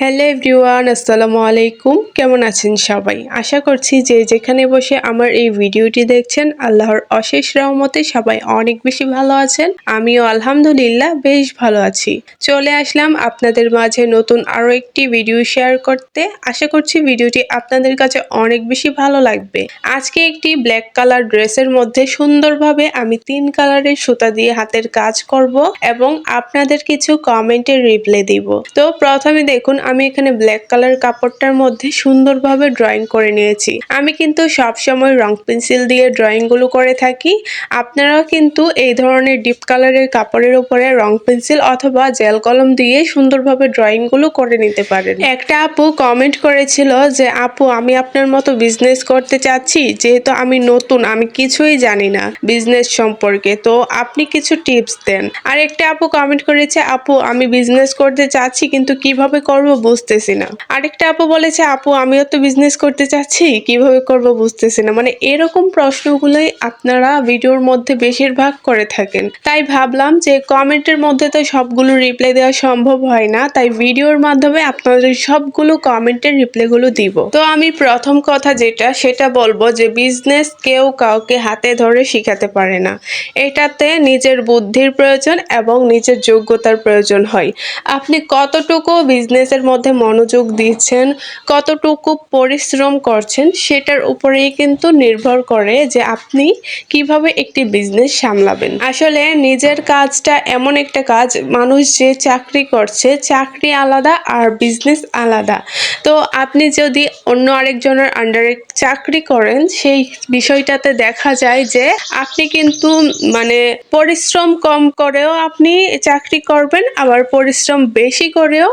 Hello everyone আসসালামু আলাইকুম। কেমন আছেন সবাই? আশা করছি যে যেখানে বসে আমার এই ভিডিওটি দেখছেন, আল্লাহর অশেষ রহমতে সবাই অনেক বেশি ভালো আছেন। আমিও আলহামদুলিল্লাহ বেশ ভালো আছি। চলে আসলাম আপনাদের মাঝে নতুন আরও একটি ভিডিও শেয়ার করতে। আশা করছি ভিডিওটি আপনাদের কাছে অনেক বেশি ভালো লাগবে। আজকে একটি ব্ল্যাক কালার ড্রেসের মধ্যে সুন্দরভাবে আমি তিন কালারের সুতা দিয়ে হাতের কাজ করব এবং আপনাদের কিছু কমেন্টের রিপ্লাই দিব। তো প্রথমে দেখুন আমি এখানে ব্ল্যাক কালার কাপড়টার মধ্যে সুন্দরভাবে ড্রয়িং করে নিয়েছি। আমি কিন্তু সব সময় রং পেন্সিল দিয়ে ড্রয়িংগুলো করে থাকি। আপনারাও কিন্তু এই ধরনের ডিপ কালারের কাপড়ের উপরে রং পেন্সিল অথবা জেল কলম দিয়ে সুন্দরভাবে ড্রয়িংগুলো করে নিতে পারেন। একটা আপু কমেন্ট করেছিল যে, আপু, আমি আপনার মতো বিজনেস করতে চাচ্ছি, যেহেতু আমি নতুন, আমি কিছুই জানি না বিজনেস সম্পর্কে। তো আপনি কিছু টিপস দেন। আর একটা আপু কমেন্ট করেছে, আপু, আমি বিজনেস করতে চাচ্ছি, কিন্তু কীভাবে করব বুঝতেছি না। আরেকটা আপু বলেছে আপু, আমিও তো বিজনেস করতে চাচ্ছি, কীভাবে করব বুঝতেছি না। মানে এরকম প্রশ্নগুলোই আপনারা ভিডিওর মধ্যে বেশিরভাগ করে থাকেন। তাই ভাবলাম যে, কমেন্টের মধ্যে তো সবগুলো রিপ্লাই দেওয়া সম্ভব হয় না, তাই ভিডিওর মাধ্যমে আপনাদের সবগুলো কমেন্টের রিপ্লাইগুলো দিব। তো আমি প্রথম কথা যেটা, সেটা বলব যে বিজনেস কেউ কাউকে হাতে ধরে শিখাতে পারে না। এটাতে নিজের বুদ্ধির প্রয়োজন এবং নিজের যোগ্যতার প্রয়োজন হয়। আপনি কতটুকু বিজনেসের মধ্যে মনোযোগ দিচ্ছেন, কতটুকু পরিশ্রম করছেন সেটার উপরেই কিন্তু নির্ভর করে যে আপনি কীভাবে একটি বিজনেস সামলাবেন। আসলে নিজের কাজটা এমন একটা কাজ, মানুষ যে চাকরি করছে, চাকরি আলাদা আর বিজনেস আলাদা। তো আপনি যদি অন্য আরেকজনের আন্ডারে চাকরি করেন, সেই বিষয়টাতে দেখা যায় যে আপনি কিন্তু মানে পরিশ্রম কম করেও আপনি চাকরি করবেন, আবার পরিশ্রম বেশি করেও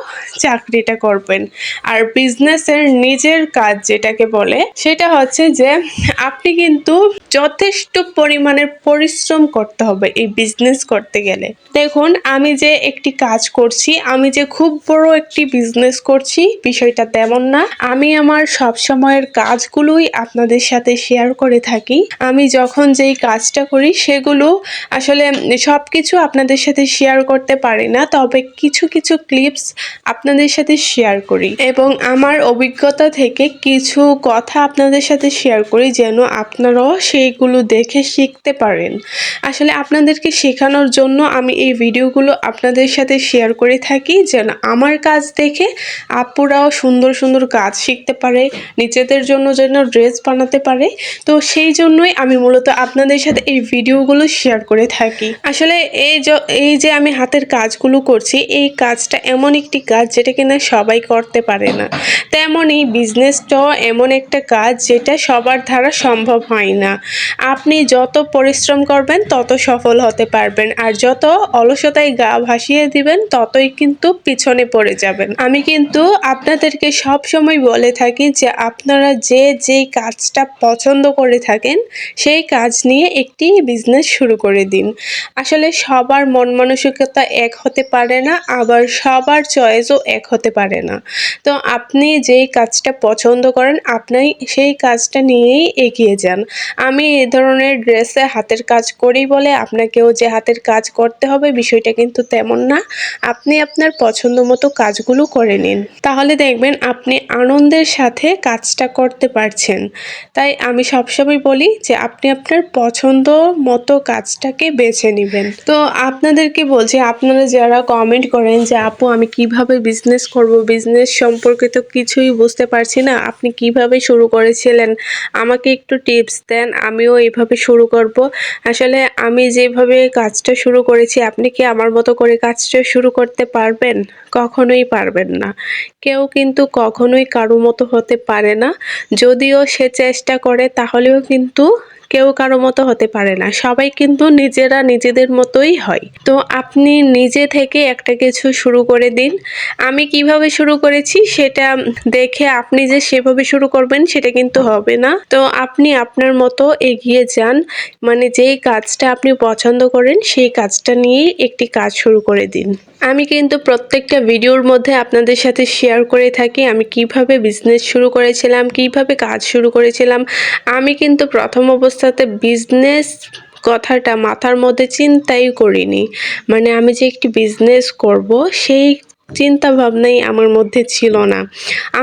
চাকরিটা করবেন। আর বিজনেসের নিজের কাজ যেটাকে বলে, সেটা হচ্ছে যে, আপনি কিন্তু যথেষ্ট পরিমাণের পরিশ্রম করতে হবে এই বিজনেস করতে গেলে। দেখুন, আমি যে একটি কাজ করছি, আমি যে খুব বড় একটি বিজনেস করছি, বিষয়টা তেমন না। আমি আমার সব সময়ের কাজগুলোই আপনাদের সাথে শেয়ার করে থাকি। আমি যখন যেই কাজটা করি, সেগুলো আসলে সব কিছু আপনাদের সাথে শেয়ার করতে পারি না। তবে কিছু কিছু ক্লিপস আপনাদের সাথে শেয়ার করি। এবং আমার অভিজ্ঞতা থেকে কিছু কথা আপনাদের সাথে শেয়ার করি যেন আপনারাও সেইগুলো দেখে শিখতে পারেন। আসলে আপনাদেরকে শেখানোর জন্য আমি এই ভিডিওগুলো আপনাদের সাথে শেয়ার করে থাকি যেন আমার কাজ দেখে আপুরাও সুন্দর সুন্দর কাজ শিখতে পারে, নিজেদের জন্য যেন ড্রেস বানাতে পারে। তো সেই জন্যই আমি মূলত আপনাদের সাথে এই ভিডিওগুলো শেয়ার করে থাকি। আসলে এই এই যে আমি হাতের কাজগুলো করছি, এই কাজটা এমন একটি কাজ যেটা কিনা সবাই করতে পারে না। তেমনই বিজনেসটাও এমন একটা কাজ যেটা সবার দ্বারা সম্ভব হয় না। আপনি যত পরিশ্রম করবেন, তত সফল হতে পারবেন। আর যত অলসতায় গা ভাসিয়ে দিবেন, ততই কিন্তু পিছনে পড়ে যাবেন। আমি কিন্তু আপনাদেরকে সব সময় বলে থাকি যে, আপনারা যে যেই কাজটা পছন্দ করে থাকেন, সেই কাজ নিয়ে একটি বিজনেস শুরু করে দিন। আসলে সবার মন মানসিকতা এক হতে পারে না, আবার সবার চয়েসও এক হতে পারে না। তো আপনি যেই কাজটা পছন্দ করেন, আপনি সেই কাজটা নিয়েই এগিয়ে যান। আমি এ ধরনের ড্রেসে হাতের কাজ করি বলে আপনাকেও যে হাতের কাজ করতে হবে বিষয়টা কিন্তু তেমন না। আপনি আপনার পছন্দ মতো কাজগুলো করে নিন। তাহলে দেখবেন আপনি আনন্দের সাথে কাজটা করতে পারছেন। তাই আমি সবসময় বলি যে আপনি আপনার পছন্দ মতো কাজটাকে বেছে নেবেন। তো আপনাদেরকে বলছি, আপনারা যারা কমেন্ট করেন যে, আপু, আমি কীভাবে বিজনেস করব বিজনেস সম্পর্কে তো কিছুই বুঝতে পারছি না। আপনি কীভাবে শুরু করেছিলেন? আমাকে একটু টিপস দেন, আমিও এইভাবে শুরু করব। আসলে আমি যেভাবে কাজটা শুরু করেছি, আপনি কি আমার মতো করে কাজটা শুরু করতে পারবেন? কখনোই পারবেন না। কেউ কিন্তু কখনোই কারও মতো হতে পারে না। যদিও সে চেষ্টা করে, তাহলেও কিন্তু কেউ কারও মতো হতে পারে না। সবাই কিন্তু নিজেরা নিজেদের মতোই হয়। তো আপনি নিজে থেকে একটা কিছু শুরু করে দিন। আমি কীভাবে শুরু করেছি সেটা দেখে আপনি যে সেভাবে শুরু করবেন সেটা কিন্তু হবে না। তো আপনি আপনার মতো এগিয়ে যান। মানে যেই কাজটা আপনি পছন্দ করেন সেই কাজটা নিয়েই একটি কাজ শুরু করে দিন। আমি কিন্তু প্রত্যেকটা ভিডিওর মধ্যে আপনাদের সাথে শেয়ার করে থাকি। আমি কীভাবে বিজনেস শুরু করেছিলাম, কীভাবে কাজ শুরু করেছিলাম। আমি কিন্তু প্রথম অবস্থাতে বিজনেস কথাটা মাথার মধ্যে চিন্তাই করিনি। মানে আমি যে একটি বিজনেস করব, সেই চিন্তা ভাবনাই আমার মধ্যে ছিল না।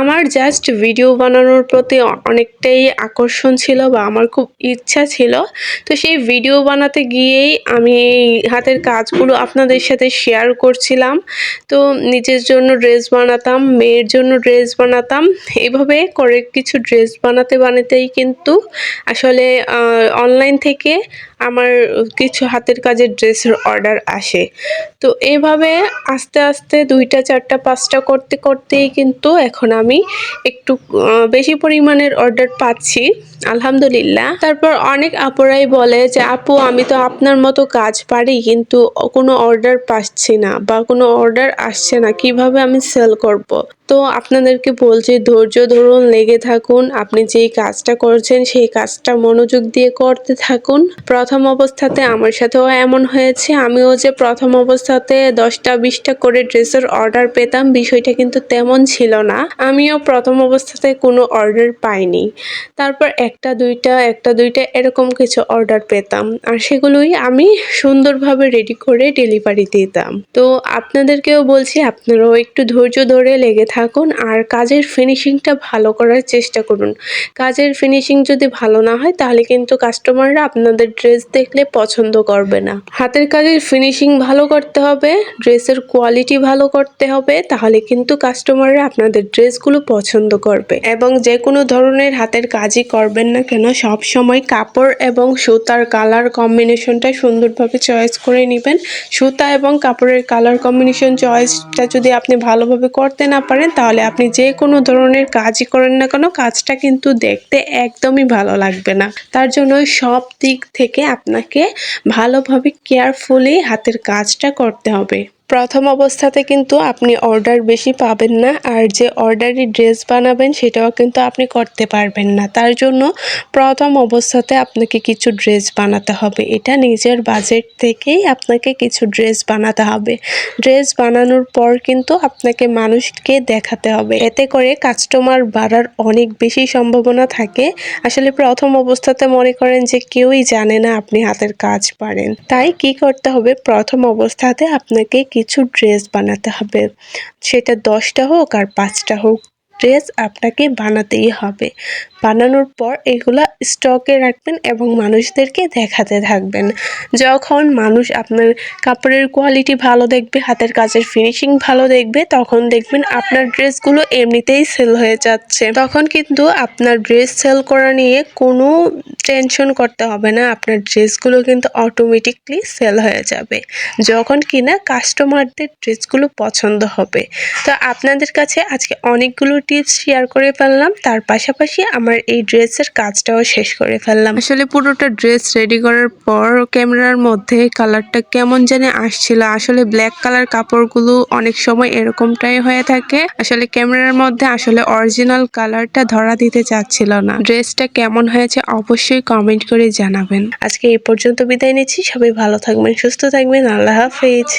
আমার জাস্ট ভিডিও বানানোর প্রতি অনেকটাই আকর্ষণ ছিল বা আমার খুব ইচ্ছা ছিল। তো সেই ভিডিও বানাতে গিয়েই আমি এই হাতের কাজগুলো আপনাদের সাথে শেয়ার করছিলাম। তো নিজের জন্য ড্রেস বানাতাম, মেয়ের জন্য ড্রেস বানাতাম। এভাবে করে কিছু ড্রেস বানাতে বানাতেই কিন্তু আসলে অনলাইন থেকে আমার কিছু হাতের কাজের ড্রেসের অর্ডার আসে। তো এভাবে আস্তে আস্তে দুইটা চারটা পাঁচটা করতে করতেই কিন্তু এখন আমি একটু বেশি পরিমাণের অর্ডার পাচ্ছি। আলহামদুলিল্লাহ। তারপর অনেক আপুরাই বলে যে, আপু, আমি তো আপনার মতো কাজ পারি, কিন্তু কোনো অর্ডার পাচ্ছি না বা কোনো অর্ডার আসছে না, কীভাবে আমি সেল করব। তো আপনাদেরকে বলছি, ধৈর্য ধরুন, লেগে থাকুন, আপনি যেই কাজটা করছেন, সেই কাজটা মনোযোগ দিয়ে করতে থাকুন। প্রথম অবস্থাতে আমার সাথেও এমন হয়েছে, আমিও যে প্রথম অবস্থাতে দশটা, বিশটা করে ড্রেসের অর্ডার পেতাম, বিষয়টা কিন্তু তেমন ছিল না। আমিও প্রথম অবস্থাতে কোনো অর্ডার পাইনি। তারপর একটা দুইটা একটা দুইটা এরকম কিছু অর্ডার পেতাম। আর সেগুলোই আমি সুন্দরভাবে রেডি করে ডেলিভারি দিতাম। তো আপনাদেরকেও বলছি, আপনারাও একটু ধৈর্য ধরে লেগে থাকুন আর কাজের ফিনিশিংটা ভালো করার চেষ্টা করুন। কাজের ফিনিশিং যদি ভালো না হয়, তাহলে কিন্তু কাস্টমাররা আপনাদের ড্রেস দেখলে পছন্দ করবে না। হাতের কাজের ফিনিশিং ভালো করতে হবে ড্রেসের কোয়ালিটি ভালো করতে হবে, তাহলে কিন্তু কাস্টমাররা আপনাদের ড্রেসগুলো পছন্দ করবে। এবং যে কোনো ধরনের হাতের কাজই করবেন না কেন, সব সময় কাপড় এবং সুতার কালার কম্বিনেশনটা সুন্দরভাবে চয়েস করে নেবেন। সুতা এবং কাপড়ের কালার কম্বিনেশন চয়েসটা যদি আপনি ভালোভাবে করতে না পারেন, তাহলে আপনি যে কোনো ধরনের কাজই করেন না কেন, কাজটা কিন্তু দেখতে একদমই ভালো লাগবে না। তার জন্য সব দিক থেকে আপনাকে ভালোভাবে কেয়ারফুলি হাতের কাজটা করতে হবে। প্রথম অবস্থাতে কিন্তু আপনি অর্ডার বেশি পাবেন না, আর যে অর্ডারি ড্রেস বানাবেন সেটাও কিন্তু আপনি করতে পারবেন না। তার জন্য প্রথম অবস্থাতে আপনাকে কিছু ড্রেস বানাতে হবে। এটা নিজের বাজেট থেকেই আপনাকে কিছু ড্রেস বানাতে হবে। ড্রেস বানানোর পর কিন্তু আপনাকে মানুষকে দেখাতে হবে। এতে করে কাস্টমার বাড়ার অনেক বেশি সম্ভাবনা থাকে। আসলে প্রথম অবস্থাতে মনে করেন যে কেউই জানে না আপনি হাতের কাজ পারেন। তাই কি করতে হবে? প্রথম অবস্থাতে আপনাকে কিছু ড্রেস বানাতে হবে। সেটা দশটা হোক আর পাঁচটা হোক ড্রেস আপনাকে বানাতেই হবে। বানানোর পর এগুলো স্টকে রাখবেন এবং মানুষদেরকে দেখাতে থাকবেন। যখন মানুষ আপনার কাপড়ের কোয়ালিটি ভালো দেখবে, হাতের কাজের ফিনিশিং ভালো দেখবে, তখন দেখবেন আপনার ড্রেসগুলো এমনিতেই সেল হয়ে যাচ্ছে। তখন কিন্তু আপনার ড্রেস সেল করা নিয়ে কোনো টেনশন করতে হবে না, আপনার ড্রেসগুলো কিন্তু অটোমেটিকলি সেল হয়ে যাবে। যখন কিনা কাস্টমারদের ড্রেসগুলো পছন্দ হবে। তো আপনাদের কাছে আজকে অনেকগুলো টিপস শেয়ার করে ফেললাম, তার পাশাপাশি আমার এই ড্রেসের কাজটাও শেষ করে ফেললাম। আসলে পুরোটা ড্রেস রেডি করার পর ক্যামেরার মধ্যে কালারটা কেমন জানি আসছিল। আসলে ব্ল্যাক কালার কাপড়গুলো অনেক সময় এরকমটাই হয়ে থাকে। আসলে ক্যামেরার মধ্যে আসলে অরিজিনাল কালারটা ধরা দিতে চাচ্ছিল না। ড্রেসটা কেমন হয়েছে অবশ্যই কমেন্ট করে জানাবেন। আজকে এই পর্যন্ত বিদায় নিচ্ছি। সবাই ভালো থাকবেন সুস্থ থাকবেন। আল্লাহ হাফেজ।